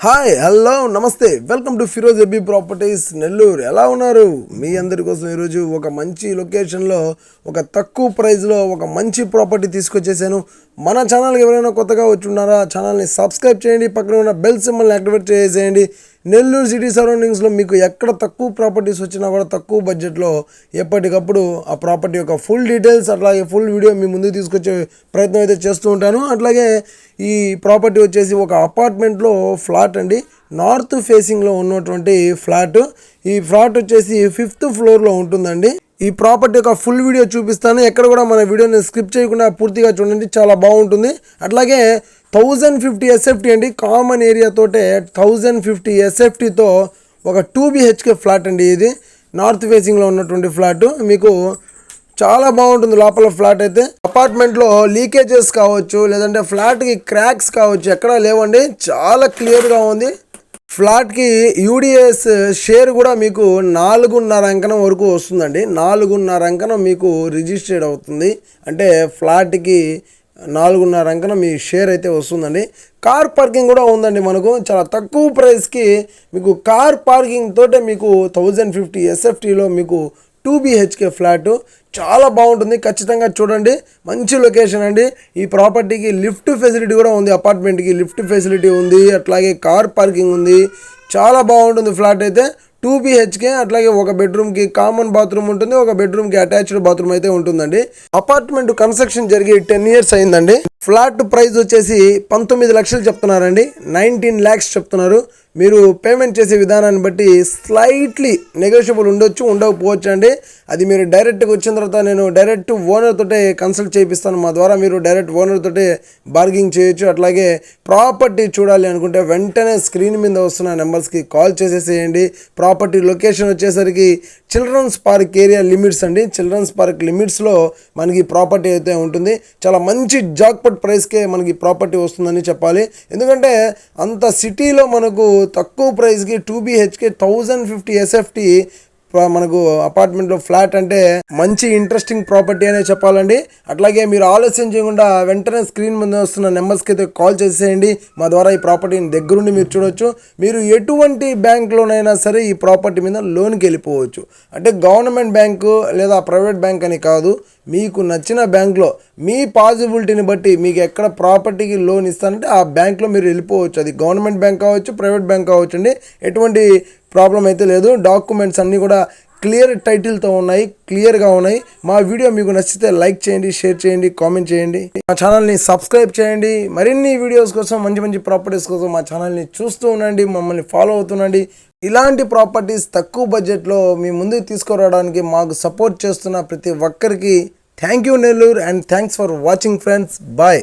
Hi hello నమస్తే. Welcome to Firoz AB properties Nellore ఎలా ఉన్నారు? మీ అందరి కోసం ఈరోజు ఒక మంచి లొకేషన్లో ఒక తక్కువ ప్రైస్లో ఒక మంచి ప్రాపర్టీ తీసుకొచ్చేసాను. మన ఛానల్కి ఎవరైనా కొత్తగా వచ్చి ఉన్నారా? ఛానల్ని సబ్స్క్రైబ్ చేయండి. పక్కన ఉన్న బెల్ సింబల్ని యాక్టివేట్ చేసేయండి. నెల్లూరు సిటీ సరౌండింగ్స్లో మీకు ఎక్కడ తక్కువ ప్రాపర్టీస్ వచ్చినా కూడా తక్కువ బడ్జెట్లో ఎప్పటికప్పుడు ఆ ప్రాపర్టీ యొక్క ఫుల్ డీటెయిల్స్ అట్లాగే ఫుల్ వీడియో మీ ముందుకు తీసుకొచ్చే ప్రయత్నం అయితే చేస్తూ ఉంటాను. అట్లాగే ఈ ప్రాపర్టీ వచ్చేసి ఒక అపార్ట్మెంట్లో ఫ్లాట్ అండి. నార్త్ ఫేసింగ్లో ఉన్నటువంటి ఫ్లాట్ ఈ ఫ్లాట్ వచ్చేసి ఫిఫ్త్ ఫ్లోర్లో ఉంటుందండి. ఈ ప్రాపర్టీ యొక్క ఫుల్ వీడియో చూపిస్తాను. ఎక్కడ కూడా మన వీడియోని స్క్రిప్ట్ చేయకుండా పూర్తిగా చూడండి. చాలా బాగుంటుంది. అట్లాగే థౌజండ్ ఫిఫ్టీ ఎస్ఎఫ్టీ అండి. కామన్ ఏరియాతోటే థౌజండ్ ఫిఫ్టీ ఎస్ఎఫ్టీతో ఒక టూ బిహెచ్కే ఫ్లాట్ అండి ఇది. నార్త్ ఫేసింగ్లో ఉన్నటువంటి ఫ్లాట్ మీకు చాలా బాగుంటుంది లోపల ఫ్లాట్ అయితే. అపార్ట్మెంట్లో లీకేజెస్ కావచ్చు లేదంటే ఫ్లాట్కి క్రాక్స్ కావచ్చు ఎక్కడా లేవండి. చాలా క్లియర్గా ఉంది. ఫ్లాట్కి యూడిఎస్ షేర్ కూడా మీకు నాలుగున్నర అంకనం వరకు వస్తుందండి. నాలుగున్నర అంకనం మీకు రిజిస్టర్డ్ అవుతుంది. అంటే ఫ్లాట్కి నాలుగున్నర అంకన మీ షేర్ అయితే వస్తుందండి. కార్ పార్కింగ్ కూడా ఉందండి మనకు. చాలా తక్కువ ప్రైస్కి మీకు కార్ పార్కింగ్ తోటే మీకు థౌజండ్ ఫిఫ్టీ ఎస్ఎఫ్టీలో మీకు టూ బిహెచ్కే ఫ్లాట్. చాలా బాగుంటుంది. ఖచ్చితంగా చూడండి. మంచి లొకేషన్ అండి. ఈ ప్రాపర్టీకి లిఫ్ట్ ఫెసిలిటీ కూడా ఉంది. అపార్ట్మెంట్కి లిఫ్ట్ ఫెసిలిటీ ఉంది. అట్లాగే కార్ పార్కింగ్ ఉంది. చాలా బాగుంటుంది ఫ్లాట్ అయితే. టూ బిహెచ్కే అట్లాగే ఒక బెడ్రూమ్కి కామన్ బాత్రూమ్ ఉంటుంది ఒక బెడ్రూమ్కి అటాచ్డ్ బాత్రూమ్ అయితే ఉంటుందండి. అపార్ట్మెంట్ కన్స్ట్రక్షన్ జరిగి టెన్ ఇయర్స్ అయిందండి. ఫ్లాట్ ప్రైస్ వచ్చేసి పంతొమ్మిది లక్షలు చెప్తున్నారండి. నైన్టీన్ ల్యాక్స్ చెప్తున్నారు. మీరు పేమెంట్ చేసే విధానాన్ని బట్టి స్లైట్లీ నెగోషియబుల్ ఉండొచ్చు ఉండకపోవచ్చు అండి. అది మీరు డైరెక్ట్గా వచ్చిన తర్వాత నేను డైరెక్ట్ ఓనర్ తోటే కన్సల్ట్ చేపిస్తాను మా ద్వారా మీరు డైరెక్ట్ ఓనర్ తోటే బార్గింగ్ చేయొచ్చు. అట్లాగే ప్రాపర్టీ చూడాలి అనుకుంటే వెంటనే స్క్రీన్ మీద వస్తున్న నెంబర్స్కి కాల్ చేసేసేయండి. ప్రాపర్టీ లొకేషన్ వచ్చేసరికి చిల్డ్రన్స్ పార్క్ ఏరియా లిమిట్స్ అండి. చిల్డ్రన్స్ పార్క్ లిమిట్స్లో మనకి ప్రాపర్టీ అయితే ఉంటుంది. చాలా మంచి జాక్పట్ ప్రైస్కే మనకి ప్రాపర్టీ వస్తుందని చెప్పాలి. ఎందుకంటే అంత సిటీలో మనకు తక్కువ ప్రైస్కి two BHK thousand fifty SFT మనకు అపార్ట్మెంట్లో ఫ్లాట్ అంటే మంచి ఇంట్రెస్టింగ్ ప్రాపర్టీ అనే చెప్పాలండి. అట్లాగే మీరు ఆలస్యం చేయకుండా వెంటనే స్క్రీన్ ముందు వస్తున్న నెంబర్స్కి అయితే కాల్ చేసేయండి. మా ద్వారా ఈ ప్రాపర్టీని దగ్గరుండి మీరు చూడొచ్చు. మీరు ఎటువంటి బ్యాంక్లోనైనా సరే ఈ ప్రాపర్టీ మీద లోన్కి వెళ్ళిపోవచ్చు. అంటే గవర్నమెంట్ బ్యాంకు లేదా ప్రైవేట్ బ్యాంక్ అని కాదు. మీకు నచ్చిన బ్యాంక్లో మీ పాసిబిలిటీని బట్టి మీకు ఎక్కడ ప్రాపర్టీకి లోన్ ఇస్తానంటే ఆ బ్యాంక్లో మీరు వెళ్ళిపోవచ్చు. అది గవర్నమెంట్ బ్యాంక్ కావచ్చు ప్రైవేట్ బ్యాంక్ కావచ్చు అండి. ఎటువంటి ప్రాబ్లం అయితే లేదు. డాక్యుమెంట్స్ అన్నీ కూడా క్లియర్ టైటిల్తో ఉన్నాయి క్లియర్గా ఉన్నాయి. మా వీడియో మీకు నచ్చితే లైక్ చేయండి షేర్ చేయండి కామెంట్ చేయండి. మా ఛానల్ని సబ్స్క్రైబ్ చేయండి. మరిన్ని వీడియోస్ కోసం మంచి మంచి ప్రాపర్టీస్ కోసం మా ఛానల్ని చూస్తూ ఉండండి మమ్మల్ని ఫాలో అవుతుండండి ఇలాంటి ప్రాపర్టీస్ తక్కువ బడ్జెట్లో మీ ముందుకు తీసుకురావడానికి మాకు సపోర్ట్ చేస్తున్న ప్రతి ఒక్కరికి thank you Nellore and thanks for watching friends. Bye.